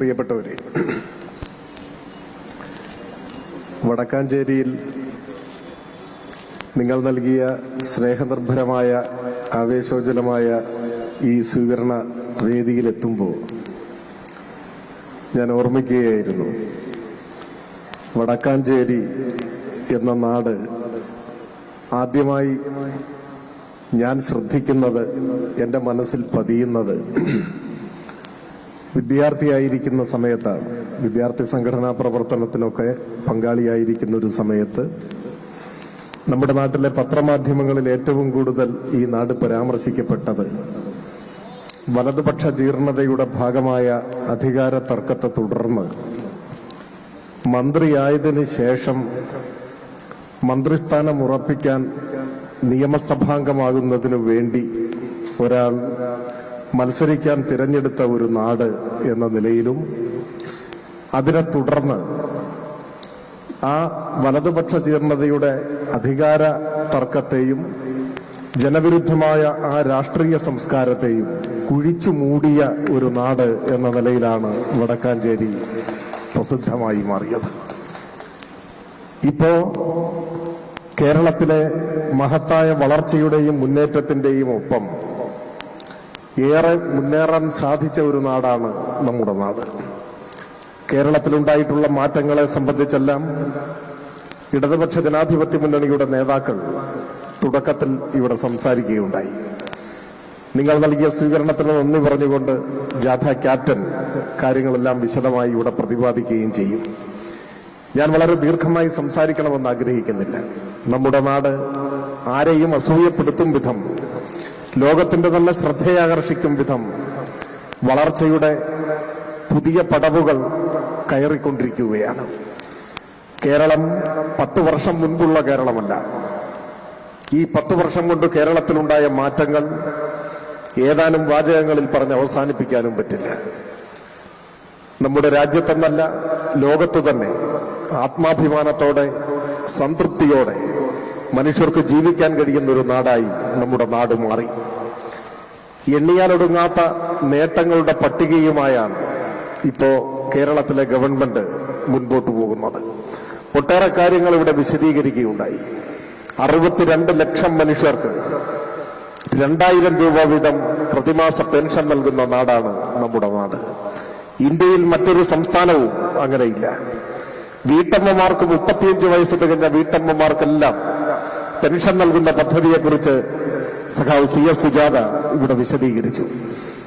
പ്രിയപ്പെട്ടവരെ വടക്കാഞ്ചേരിയിൽ നിങ്ങൾ നൽകിയ സ്നേഹനിർഭരമായ ആവേശോജ്വലമായ ഈ സ്വീകരണ വേദിയിലെത്തുമ്പോൾ ഞാൻ ഓർമ്മിക്കുകയായിരുന്നു വടക്കാഞ്ചേരി എന്ന നാട് ആദ്യമായി ഞാൻ ശ്രദ്ധിക്കുന്നത് എന്റെ മനസ്സിൽ പതിയുന്നത് വിദ്യാർത്ഥിയായിരിക്കുന്ന സമയത്താണ്. വിദ്യാർത്ഥി സംഘടനാ പ്രവർത്തനത്തിനൊക്കെ പങ്കാളിയായിരിക്കുന്ന ഒരു സമയത്ത് നമ്മുടെ നാട്ടിലെ പത്രമാധ്യമങ്ങളിൽ ഏറ്റവും കൂടുതൽ ഈ നാട് പരാമർശിക്കപ്പെട്ടത് വലതുപക്ഷ ജീർണതയുടെ ഭാഗമായ അധികാര തർക്കത്തെ തുടർന്ന് മന്ത്രിയായതിന് ശേഷം മന്ത്രിസ്ഥാനം ഉറപ്പിക്കാൻ നിയമസഭാംഗമാകുന്നതിനു വേണ്ടി ഒരാൾ മത്സരിക്കാൻ തിരഞ്ഞെടുത്ത ഒരു നാട് എന്ന നിലയിലും അതിനെ തുടർന്ന് ആ വലതുപക്ഷ ജീർണതയുടെ അധികാര തർക്കത്തെയും ജനവിരുദ്ധമായ ആ രാഷ്ട്രീയ സംസ്കാരത്തെയും കുഴിച്ചു മൂടിയ ഒരു നാട് എന്ന നിലയിലാണ് വടക്കാഞ്ചേരി പ്രസിദ്ധമായി മാറിയത്. ഇപ്പോ കേരളത്തിലെ മഹത്തായ വളർച്ചയുടെയും മുന്നേറ്റത്തിന്റെയും ഒപ്പം ഏറെ മുന്നേറാൻ സാധിച്ച ഒരു നാടാണ് നമ്മുടെ നാട്. കേരളത്തിലുണ്ടായിട്ടുള്ള മാറ്റങ്ങളെ സംബന്ധിച്ചെല്ലാം ഇടതുപക്ഷ ജനാധിപത്യ മുന്നണിയുടെ നേതാക്കൾ തുടക്കത്തിൽ ഇവിടെ സംസാരിക്കുകയുണ്ടായി. നിങ്ങൾ നൽകിയ സ്വീകരണത്തിന് നന്ദി പറഞ്ഞുകൊണ്ട് ജാഥ ക്യാപ്റ്റൻ കാര്യങ്ങളെല്ലാം വിശദമായി ഇവിടെ പ്രതിപാദിക്കുകയും ചെയ്യും. ഞാൻ വളരെ ദീർഘമായി സംസാരിക്കണമെന്ന് ആഗ്രഹിക്കുന്നില്ല. നമ്മുടെ നാട് ആരെയും അസൂയപ്പെടുത്തും വിധം ലോകത്തിന്റെ തന്നെ ശ്രദ്ധയാകർഷിക്കും വിധം വളർച്ചയുടെ പുതിയ പടവുകൾ കയറിക്കൊണ്ടിരിക്കുകയാണ്. കേരളം പത്ത് വർഷം മുൻപുള്ള കേരളമല്ല. ഈ പത്ത് വർഷം കൊണ്ട് കേരളത്തിലുണ്ടായ മാറ്റങ്ങൾ ഏതാനും വാചകങ്ങളിൽ പറഞ്ഞ് അവസാനിപ്പിക്കാനും പറ്റില്ല. നമ്മുടെ രാജ്യത്തെന്നല്ല ലോകത്തു തന്നെ ആത്മാഭിമാനത്തോടെ സംതൃപ്തിയോടെ മനുഷ്യർക്ക് ജീവിക്കാൻ കഴിയുന്ന ഒരു നാടായി നമ്മുടെ നാട് മാറി. എണ്ണിയാലൊടുങ്ങാത്ത നേട്ടങ്ങളുടെ പട്ടികയുമായാണ് ഇപ്പോ കേരളത്തിലെ ഗവൺമെന്റ് മുൻപോട്ട് പോകുന്നത്. ഒട്ടേറെ കാര്യങ്ങൾ ഇവിടെ വിശദീകരിക്കുകയുണ്ടായി. അറുപത്തിരണ്ട് ലക്ഷം മനുഷ്യർക്ക് രണ്ടായിരം രൂപ വീതം പ്രതിമാസ പെൻഷൻ നൽകുന്ന നാടാണ് നമ്മുടെ നാട്. ഇന്ത്യയിൽ മറ്റൊരു സംസ്ഥാനവും അങ്ങനെയില്ല. വീട്ടമ്മമാർക്ക് മുപ്പത്തിയഞ്ച് വയസ്സ് തികഞ്ഞ വീട്ടമ്മമാർക്കെല്ലാം പെൻഷൻ നൽകുന്ന പദ്ധതിയെക്കുറിച്ച് സഖാവ് സി എസ് സുജാത ഇവിടെ വിശദീകരിച്ചു.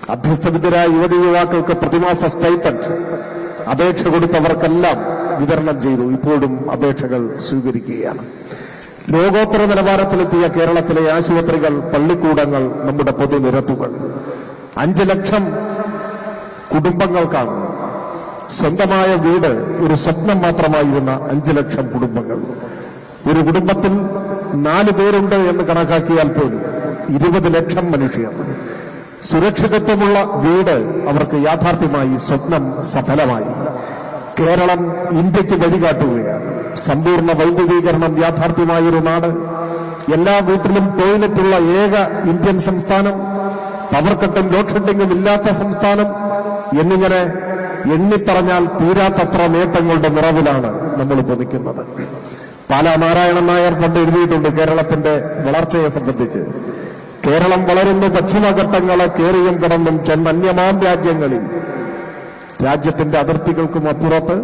അഭ്യസ്തവിദ്യരായ യുവതി യുവാക്കൾക്ക് പ്രതിമാസ സ്റ്റൈപ്പൻഡ് അപേക്ഷ കൊടുത്തവർക്കെല്ലാം വിതരണം ചെയ്തു. ഇപ്പോഴും അപേക്ഷകൾ സ്വീകരിക്കുകയാണ്. ലോകോത്തര നിലവാരത്തിലെത്തിയ കേരളത്തിലെ ആശുപത്രികൾ പള്ളിക്കൂടങ്ങൾ നമ്മുടെ പൊതുനിരത്തുകൾ. അഞ്ച് ലക്ഷം കുടുംബങ്ങൾക്കാണ്. സ്വന്തമായ വീട് ഒരു സ്വപ്നം മാത്രമായിരുന്ന അഞ്ച് ലക്ഷം കുടുംബങ്ങൾ. ഒരു കുടുംബത്തിൽ നാല് പേരുണ്ട് എന്ന് കണക്കാക്കിയാൽ പോലും ഇരുപത് ലക്ഷം മനുഷ്യർ. സുരക്ഷിതത്വമുള്ള വീട് അവർക്ക് യാഥാർത്ഥ്യമായി സ്വപ്നം സഫലമായി. കേരളം ഇന്ത്യയ്ക്ക് വഴികാട്ടുകയാണ്. സമ്പൂർണ വൈദ്യുതീകരണം യാഥാർത്ഥ്യമായ ഒരു നാട് എല്ലാ വീട്ടിലും ടോയ്ലറ്റുള്ള ഏക ഇന്ത്യൻ സംസ്ഥാനം പവർ കട്ടും ലോഡ് ഷെഡിങ്ങും ഇല്ലാത്ത സംസ്ഥാനം എന്നിങ്ങനെ എണ്ണിപ്പറഞ്ഞാൽ തീരാത്തത്ര നേട്ടങ്ങളുടെ നിറവിലാണ് നമ്മളിപ്പോൾ നിൽക്കുന്നത്. പാലാ നാരായണൻ നായർ പണ്ട് എഴുതിയിട്ടുണ്ട് കേരളത്തിന്റെ വളർച്ചയെ സംബന്ധിച്ച്. കേരളം വളരുന്ന പശ്ചിമഘട്ടങ്ങളെ കേറിയും കടന്നും ചെന്നന്യമാം രാജ്യങ്ങളിൽ. രാജ്യത്തിന്റെ അതിർത്തികൾക്കും അപ്പുറത്ത്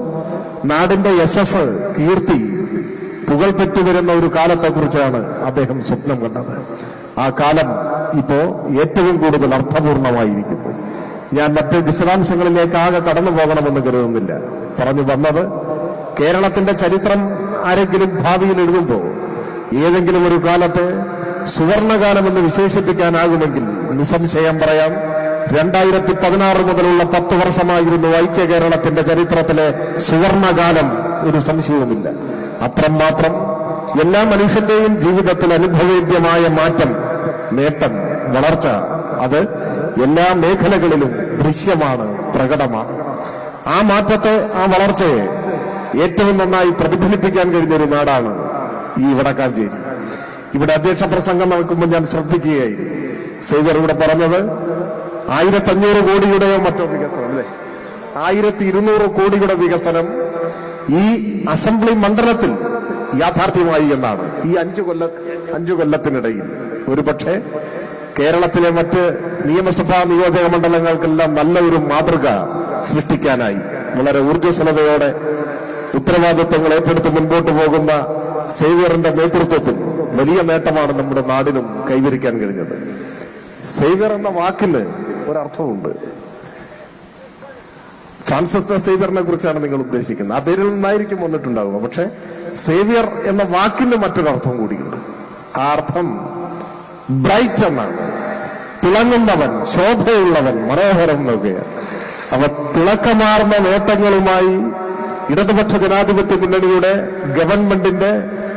നാടിന്റെ യശസ് കീർത്തി പുകൾ വരുന്ന ഒരു കാലത്തെക്കുറിച്ചാണ് അദ്ദേഹം സ്വപ്നം കണ്ടത്. ആ കാലം ഇപ്പോ ഏറ്റവും കൂടുതൽ അർത്ഥപൂർണമായിരിക്കുന്നു. ഞാൻ മറ്റ് വിശദാംശങ്ങളിലേക്ക് ആകെ കടന്നു പോകണമെന്ന് കരുതുന്നില്ല. പറഞ്ഞു വന്നത് കേരളത്തിന്റെ ചരിത്രം ആരെങ്കിലും ഭാവിയിൽ എഴുതുമ്പോൾ ഏതെങ്കിലും ഒരു കാലത്തെ സുവർണകാലമെന്ന് വിശേഷിപ്പിക്കാനാകുമെങ്കിൽ നിസ്സംശയം പറയാം. രണ്ടായിരത്തി പതിനാറ് മുതലുള്ള പത്ത് വർഷമായിരുന്നു ഐക്യ കേരളത്തിന്റെ ചരിത്രത്തിലെ സുവർണകാലം. ഒരു സംശയവുമില്ല. അത്രം മാത്രം എല്ലാ മനുഷ്യന്റെയും ജീവിതത്തിൽ അനുഭവേദ്യമായ മാറ്റം നേട്ടം വളർച്ച അത് എല്ലാ മേഖലകളിലും ദൃശ്യമാണ് പ്രകടമാണ്. ആ മാറ്റത്തെ ആ വളർച്ചയെ ഏറ്റവും നന്നായി പ്രതിഫലിപ്പിക്കാൻ കഴിഞ്ഞ ഒരു നാടാണ് ഈ വടക്കാഞ്ചേരി. ഇവിടെ അധ്യക്ഷ പ്രസംഗം നടക്കുമ്പോൾ ഞാൻ ശ്രദ്ധിക്കുകയായിരുന്നു. സേവർ ഇവിടെ പറഞ്ഞത് ആയിരത്തഞ്ഞൂറ് കോടിയുടെയോ മറ്റോ വികസനം അല്ലേ? ആയിരത്തി ഇരുന്നൂറ് കോടിയുടെ വികസനം ഈ അസംബ്ലി മണ്ഡലത്തിൽ യാഥാർത്ഥ്യമായി എന്നാണ്. ഈ അഞ്ചു കൊല്ല അഞ്ചു കൊല്ലത്തിനിടയിൽ. ഒരുപക്ഷെ കേരളത്തിലെ മറ്റ് നിയമസഭാ നിയോജക മണ്ഡലങ്ങൾക്കെല്ലാം നല്ലൊരു മാതൃക സൃഷ്ടിക്കാനായി വളരെ ഊർജസ്വലതയോടെ ഉത്തരവാദിത്വങ്ങൾ ഏറ്റെടുത്ത് മുൻപോട്ട് പോകുന്ന സേവിയറിന്റെ നേതൃത്വത്തിൽ വലിയ നേട്ടമാണ് നമ്മുടെ നാടിനും കൈവരിക്കാൻ കഴിഞ്ഞത്. സേവിയർ എന്ന വാക്കിന് ഒരർത്ഥമുണ്ട്. ഫ്രാൻസിസ് ദ സേവ്യറിനെ കുറിച്ചാണ് നിങ്ങൾ ഉദ്ദേശിക്കുന്നത്. ആ പേരിൽ നിന്നായിരിക്കും വന്നിട്ടുണ്ടാവുക. പക്ഷെ സേവ്യർ എന്ന വാക്കിന് മറ്റൊരർത്ഥം കൂടിയുണ്ട്. ആ അർത്ഥം ബ്രൈറ്റ് എന്നാണ്. തിളങ്ങുന്നവൻ ശോഭയുള്ളവൻ മനോഹരം എന്നൊക്കെയാണ്. അവ തിളക്കമാർന്ന നേട്ടങ്ങളുമായി ഇടതുപക്ഷ ജനാധിപത്യ മുന്നണിയുടെ ഗവൺമെന്റിന്റെ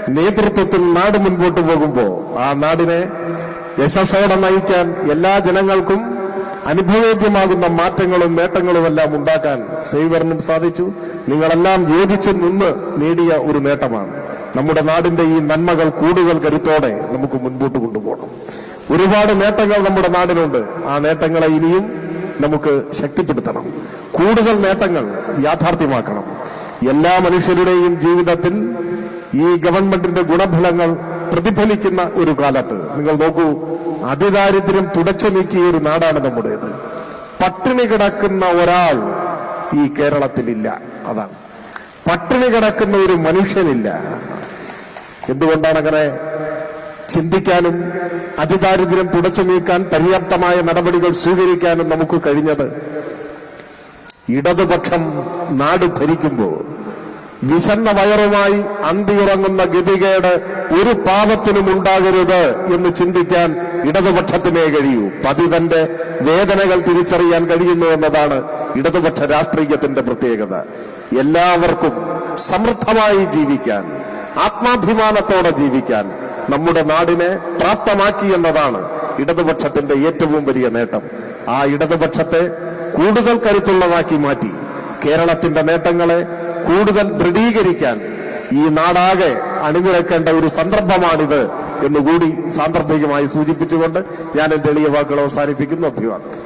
നേതൃത്വത്തിൽ നാട് മുൻപോട്ട് പോകുമ്പോൾ ആ നാടിനെ യശസ്സോടെ നയിക്കാൻ എല്ലാ ജനങ്ങൾക്കും അനുഭവേദ്യമാകുന്ന മാറ്റങ്ങളും നേട്ടങ്ങളും എല്ലാം ഉണ്ടാക്കാൻ സേവറിനും സാധിച്ചു. നിങ്ങളെല്ലാം യോജിച്ചു നിന്ന് നേടിയ ഒരു നേട്ടമാണ്. നമ്മുടെ നാടിന്റെ ഈ നന്മകൾ കൂടുതൽ കരുത്തോടെ നമുക്ക് മുൻപോട്ട് കൊണ്ടുപോകണം. ഒരുപാട് നേട്ടങ്ങൾ നമ്മുടെ നാടിനുണ്ട്. ആ നേട്ടങ്ങളെ ഇനിയും നമുക്ക് ശക്തിപ്പെടുത്തണം. കൂടുതൽ നേട്ടങ്ങൾ യാഥാർത്ഥ്യമാക്കണം. എല്ലാ മനുഷ്യരുടെയും ജീവിതത്തിൽ ഈ ഗവൺമെന്റിന്റെ ഗുണഫലങ്ങൾ പ്രതിഫലിക്കുന്ന ഒരു കാലത്ത്. നിങ്ങൾ നോക്കൂ അതിദാരിദ്ര്യം തുടച്ചു നീക്കിയ ഒരു നാടാണ് നമ്മുടേത്. പട്ടിണി കിടക്കുന്ന ഒരാൾ ഈ കേരളത്തിലില്ല. അതാണ്. പട്ടിണി കിടക്കുന്ന ഒരു മനുഷ്യനില്ല. എന്തുകൊണ്ടാണ് അങ്ങനെ? ചിന്തിക്കാനും അതിദാരിദ്ര്യം തുടച്ചു നീക്കാൻ പര്യാപ്തമായ നടപടികൾ സ്വീകരിക്കാനും നമുക്ക് കഴിഞ്ഞത്. ഇടതുപക്ഷം നാട് ഭരിക്കുമ്പോൾ വിശന്ന വയറുമായി അന്തിയുറങ്ങുന്ന ഗതികേട് ഒരു പാപത്തിനും ഉണ്ടാകരുത് എന്ന് ചിന്തിക്കാൻ ഇടതുപക്ഷത്തിനേ കഴിയൂ. പതിതന്റെ വേദനകൾ തിരിച്ചറിയാൻ കഴിയുന്നു എന്നതാണ് ഇടതുപക്ഷ രാഷ്ട്രീയത്തിന്റെ പ്രത്യേകത. എല്ലാവർക്കും സമൃദ്ധമായി ജീവിക്കാൻ ആത്മാഭിമാനത്തോടെ ജീവിക്കാൻ നമ്മുടെ നാടിനെ പ്രാപ്തമാക്കി എന്നതാണ് ഇടതുപക്ഷത്തിന്റെ ഏറ്റവും വലിയ നേട്ടം. ആ ഇടതുപക്ഷത്തെ കൂടുതൽ കരുത്തുള്ളതാക്കി മാറ്റി കേരളത്തിന്റെ നേട്ടങ്ങളെ കൂടുതൽ ദൃഢീകരിക്കാൻ ഈ നാടാകെ അണിനിരക്കേണ്ട ഒരു സന്ദർഭമാണിത് എന്നുകൂടി സാന്ദർഭികമായി സൂചിപ്പിച്ചുകൊണ്ട് ഞാൻ എന്റെ എളിയ വാക്കുകൾ അവസാനിപ്പിക്കുന്നു. അഭിവാദം